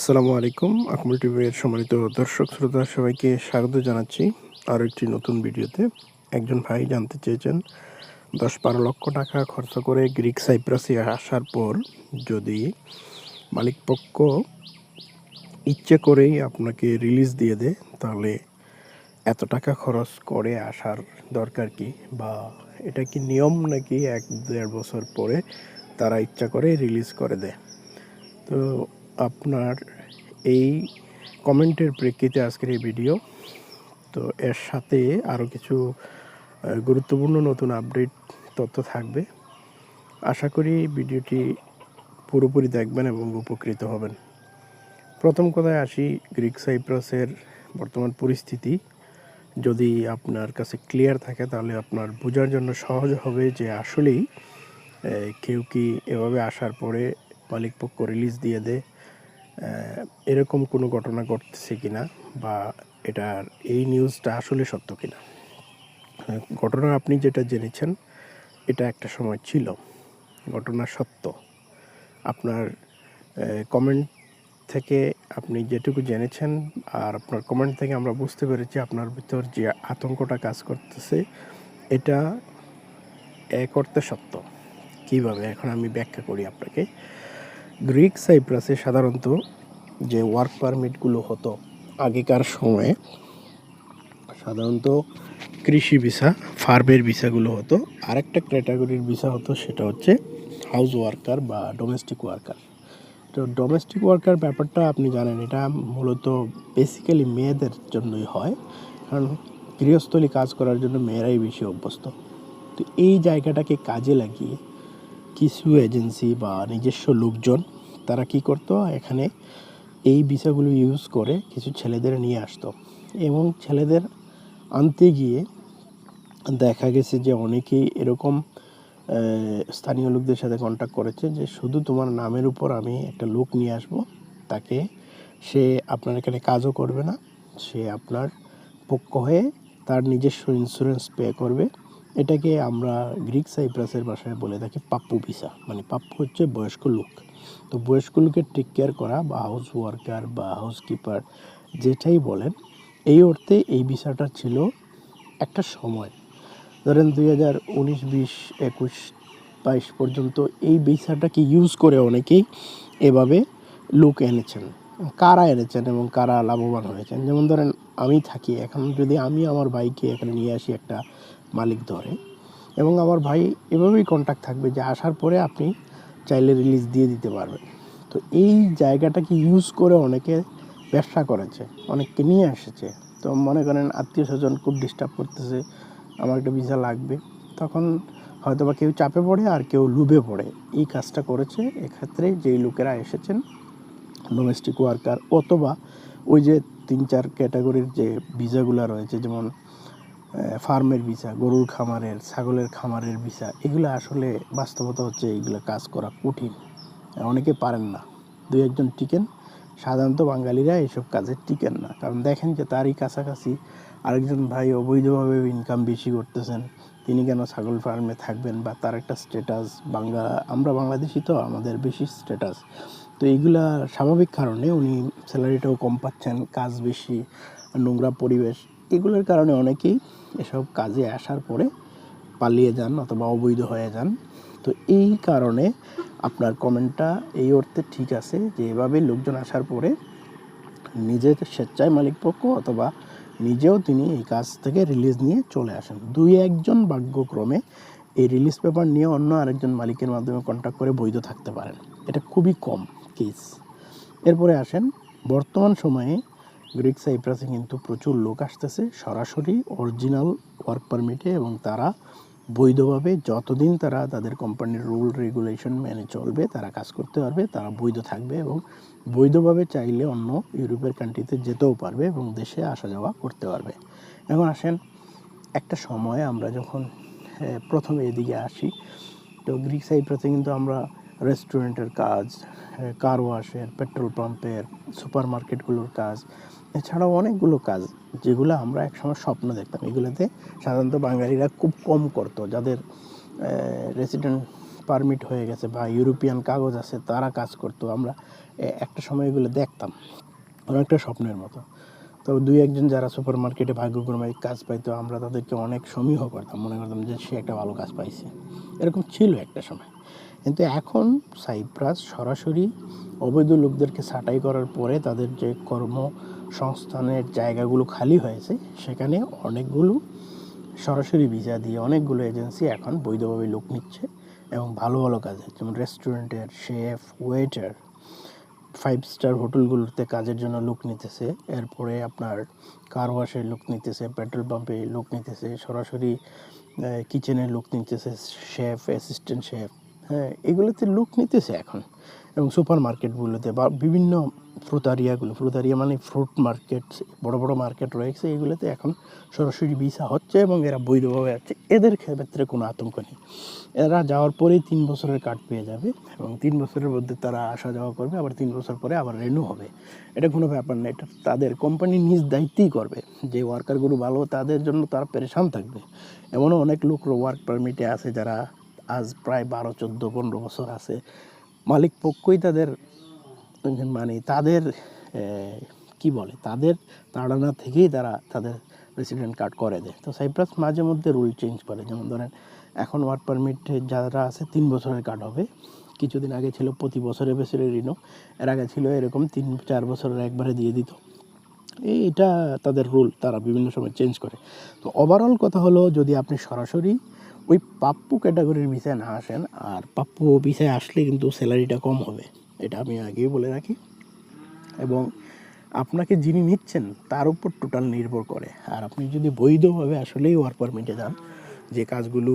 আসসালামু আলাইকুম আকমল টিভির সম্মানিত দর্শক শ্রোতা, সবাইকে স্বাগত জানাচ্ছি আরও একটি নতুন ভিডিওতে। একজন ভাই জানতে চেয়েছেন, দশ বারো লক্ষ টাকা খরচ করে গ্রিক সাইপ্রাসে আসার পর যদি মালিকপক্ষ ইচ্ছে করেই আপনাকে রিলিজ দিয়ে দেয়, তাহলে এত টাকা খরচ করে আসার দরকার কি? বা এটা কি নিয়ম নাকি এক দেড় বছর পরে তারা ইচ্ছা করে রিলিজ করে দেয়? তো আপনার এই কমেন্টের প্রেক্ষিতে আজকের এই ভিডিও। তো এর সাথে আরও কিছু গুরুত্বপূর্ণ নতুন আপডেট তথ্য থাকবে। আশা করি ভিডিওটি পুরোপুরি দেখবেন এবং উপকৃত হবেন। প্রথম কথায় আসি, গ্রিক সাইপ্রাসের বর্তমান পরিস্থিতি। যদি আপনার কাছে ক্লিয়ার থাকে, তাহলে আপনার বোঝার জন্য সহজ হবে যে আসলেই কেউ কি এভাবে আসার পরে মালিকপক্ষ রিলিজ দিয়ে দেয়। এরকম কোনো ঘটনা ঘটতেছে কিনা বা এটার এই নিউজটা আসলে সত্য কিনা? ঘটনা আপনি যেটা জেনেছেন, এটা একটা সময় ছিল। ঘটনা সত্য। আপনার কমেন্ট থেকে আপনি যেটুকু জেনেছেন আর আপনার কমেন্ট থেকে আমরা বুঝতে পেরেছি আপনার ভিতর যে আতঙ্কটা কাজ করতেছে, এটা এ করতে সত্য। কীভাবে? এখন আমি ব্যাখ্যা করি আপনাকে। গ্রিক সাইপ্রাসে সাধারণত যে ওয়ার্ক পারমিটগুলো হতো আগেকার সময়ে, সাধারণত কৃষি ভিসা, ফার্মের ভিসাগুলো হতো। আরেকটা ক্যাটাগরির ভিসা হতো সেটা হচ্ছে হাউস ওয়ার্কার বা ডোমেস্টিক ওয়ার্কার। তো ডোমেস্টিক ওয়ার্কার ব্যাপারটা আপনি জানেন, এটা মূলত বেসিক্যালি মেয়েদের জন্যই হয়, কারণ গৃহস্থলী কাজ করার জন্য মেয়েরাই বেশি অভ্যস্ত। তো এই জায়গাটাকে কাজে লাগিয়ে কিছু এজেন্সি বা নিজস্ব লোকজন, তারা কি করতো? এখানে এই ভিসাগুলো ইউজ করে কিছু ছেলেদের নিয়ে আসতো। এবং ছেলেদের আনতে গিয়ে দেখা গেছে যে অনেকেই এরকম স্থানীয় লোকদের সাথে কন্ট্যাক্ট করেছে যে শুধু তোমার নামের উপর আমি একটা লোক নিয়ে আসব, তাকে সে আপনার এখানে কাজও করবে না, সে আপনার পক্ষ হয়ে তার নিজস্ব ইন্স্যুরেন্স পে করবে। এটাকে আমরা গ্রিক সাইপ্রাসের ভাষায় বলে থাকি পাপ্পু ভিসা। মানে পাপ্পু হচ্ছে বয়স্ক লোক। তো বয়স্ক লোকের টেক কেয়ার করা বা হাউস ওয়ার্কার বা হাউসকিপার যেটাই বলেন, এই অর্থে এই ভিসাটা ছিল একটা সময়। ধরেন দুই হাজার উনিশ, বিশ, একুশ, বাইশ পর্যন্ত এই ভিসাটাকে ইউজ করে অনেকেই এভাবে লোক এনেছেন। কারা এনেছেন এবং কারা লাভবান হয়েছেন? যেমন ধরেন আমি থাকি, এখন যদি আমি আমার ভাইকে এখানে নিয়ে আসি একটা মালিক ধরে এবং আমার ভাই এভাবেই কন্ট্যাক্ট থাকবে যে আসার পরে আপনি চাইলে রিলিজ দিয়ে দিতে পারবেন। তো এই জায়গাটাকে ইউজ করে অনেকে ব্যবসা করেছে, অনেককে নিয়ে এসেছে। তো মনে করেন আত্মীয় স্বজন খুব ডিস্টার্ব করতেছে, আমার একটা ভিসা লাগবে। তখন হয়তো বা কেউ চাপে পড়ে আর কেউ লুবে পড়ে। এই কাজটা করেছে এক্ষেত্রে যেই লোকেরা এসেছেন ডোমেস্টিক ওয়ার্কার অথবা ওই যে তিন চার ক্যাটাগরির যে ভিসাগুলো রয়েছে, যেমন ফার্মের ভিসা, গরুর খামারের, ছাগলের খামারের ভিসা, এগুলো আসলে বাস্তবতা হচ্ছে এইগুলো কাজ করা কঠিন। অনেকে পারেন না। দুই একজন টিকেন, সাধারণত বাঙালিরা এইসব কাজে টিকেন না। কারণ দেখেন যে তারই কাছাকাছি আরেকজন ভাই অবৈধভাবে ইনকাম বেশি করতেছেন, তিনি কেন ছাগল ফার্মে থাকবেন বা তার একটা স্ট্যাটাস বাংলা, আমরা বাংলাদেশি তো, আমাদের বেশি স্ট্যাটাস তো এইগুলা স্বাভাবিক কারণে উনি স্যালারিটাও কম পাচ্ছেন, কাজ বেশি, নোংরা পরিবেশ। এগুলোর কারণে অনেকেই এসব কাজে আসার পরে পালিয়ে যান অথবা অবৈধ হয়ে যান। তো এই কারণে আপনার কমেন্টটা এই অর্থে ঠিক আছে যে, এভাবে লোকজন আসার পরে নিজের স্বেচ্ছায় মালিকপক্ষ অথবা নিজেও তিনি এই কাজ থেকে রিলিজ নিয়ে চলে আসেন। দুই একজন ভাগ্যক্রমে এই রিলিজ পেপার নিয়ে অন্য আরেকজন মালিকের মাধ্যমে কন্ট্যাক্ট করে বৈধ থাকতে পারেন। এটা খুবই কম কেস এরপরে আসেন, বর্তমান সময়ে গ্রিক সাইপ্রাসে কিন্তু প্রচুর লোক আসতেছে সরাসরি অরিজিনাল ওয়ার্ক পারমিটে এবং তারা বৈধভাবে যতদিন তারা তাদের কোম্পানির রুল রেগুলেশন মেনে চলবে তারা কাজ করতে পারবে তারা বৈধ থাকবে এবং বৈধভাবে চাইলে অন্য ইউরোপের কান্ট্রিতে যেতেও পারবে এবং দেশে আসা যাওয়া করতে পারবে। এখন আসেন একটা সময় আমরা যখন আহ, প্রথমে এদিকে আসি তো গ্রিক সাইপ্রাসে কিন্তু আমরা রেস্টুরেন্টের কাজ কার ওয়াশের পেট্রোল পাম্পের সুপার মার্কেটগুলোর কাজ, এছাড়াও অনেকগুলো কাজ, যেগুলো আমরা একসময় স্বপ্ন দেখতাম। এগুলোতে সাধারণত বাঙালিরা খুব কম করতো। যাদের রেসিডেন্ট পারমিট হয়ে গেছে বা ইউরোপিয়ান কাগজ আছে, তারা কাজ করতো। আমরা একটা সময় এগুলো দেখতাম। অনেকটা স্বপ্নের মতো। তো দুই একজন যারা সুপার মার্কেটে ভাগ্যক্রমে কাজ পাইতো, আমরা তাদেরকে অনেক সমীহ করতাম। মনে করতাম যে সে একটা ভালো কাজ পাইছে। এরকম ছিল একটা সময়। কিন্তু এখন সাইপ্রাস সরাসরি অবৈধ লোকদেরকে ছাঁটাই করার পরে তাদের যে কর্মসংস্থানের জায়গাগুলো খালি হয়েছে, সেখানে অনেকগুলো সরাসরি ভিসা দিয়ে অনেকগুলো এজেন্সি এখন বৈধভাবে লোক নিচ্ছে এবং ভালো ভালো কাজে, যেমন রেস্টুরেন্টের শেফ, ওয়েটার, ফাইভ স্টার হোটেলগুলোতে কাজের জন্য লোক নিতেছে, এরপরে আপনার কার ওয়াশের লোক নিতেছে, পেট্রোল পাম্পে লোক নিতেছে, সরাসরি কিচেনের লোক নিতেছে, শেফ, অ্যাসিস্ট্যান্ট শেফ হ্যাঁ এগুলোতে লোক নিতেছে এখন। এবং সুপার মার্কেটগুলোতে বা বিভিন্ন ফ্রুতারিয়াগুলো ফ্রুতারিয়া মানে ফ্রুট মার্কেট বড় বড় মার্কেট রয়েছে, এগুলোতে এখন সরাসরি ভিসা হচ্ছে এবং এরা বৈধভাবে আছে এদের ক্ষেত্রে কোনো আতঙ্ক নেই। এরা যাওয়ার পরেই তিন বছরের কার্ড পেয়ে যাবে এবং তিন বছরের মধ্যে তারা আসা যাওয়া করবে, আবার তিন বছর পরে আবার রেনু হবে। এটা কোনো ব্যাপার না, এটা তাদের কোম্পানি নিজ দায়িত্বই করবে। যে ওয়ার্কারগুলো ভালো, তাদের জন্য তারা পেরেশান থাকবে। এমনও অনেক লোক ওয়ার্ক পারমিটে আছে যারা আজ প্রায় বারো, চোদ্দ, পনেরো বছর আছে। মালিক পক্ষই তাদের মানে তাদের কি বলে, তাদের তাড়ানা থেকেই তারা তাদের রেসিডেন্ট কার্ড করে দেয়। তো সাইপ্রাস মাঝে মধ্যে রুল চেঞ্জ করে, যেমন ধরেন এখন ওয়ার্ক পারমিটে যারা আছে, তিন বছরের কার্ড হবে। কিছুদিন আগে ছিল প্রতি বছরে বছরে রিনো এর আগে ছিল এরকম তিন, চার বছরের একবারে দিয়ে দিত। এই এটা তাদের রুল তারা বিভিন্ন সময় চেঞ্জ করে। তো ওভারঅল কথা হলো, যদি আপনি সরাসরি ওই পাপ্পু ক্যাটাগরির ভিসায় না আসেন, আর পাপ্পু ভিসায় আসলে কিন্তু স্যালারিটা কম হবে, এটা আমি আগেই বলে রাখি। এবং আপনাকে যিনি নিচ্ছেন, তার উপর টোটাল নির্ভর করে। আর আপনি যদি বৈধভাবে আসলেই ওয়ার্ক পারমিটে যান, যে কাজগুলো